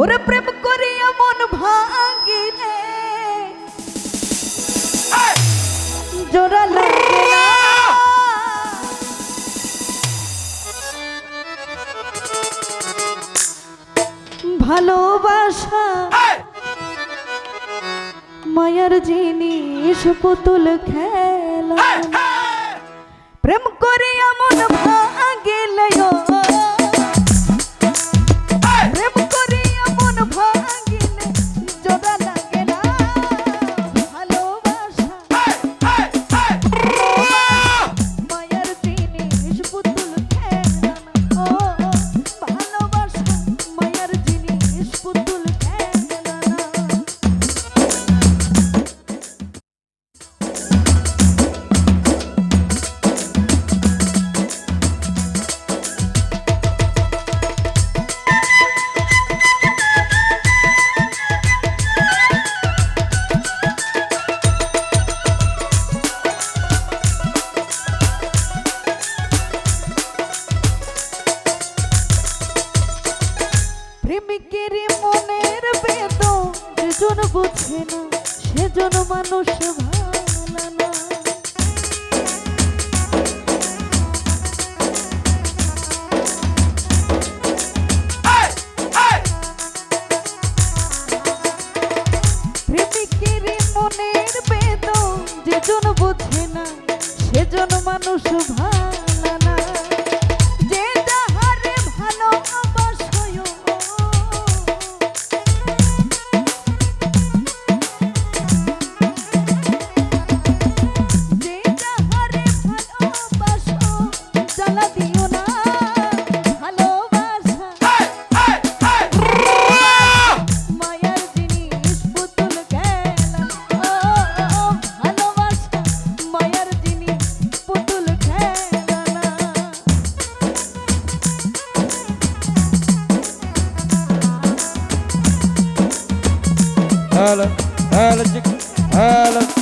ওরে প্রেম করিয়া মন ভাঙিলে। জোড়া লাগে ভালোবাসা মায়ার জিনিস পুতুল খেলা। প্রেমিকের মনের বেদ যেজন বুঝে না সেজন মানুষ ভালো না। প্রেমিকের মনের বেদ যেজন বোঝে না সেজন মানুষ ভালো Holla, holla, holla, holla.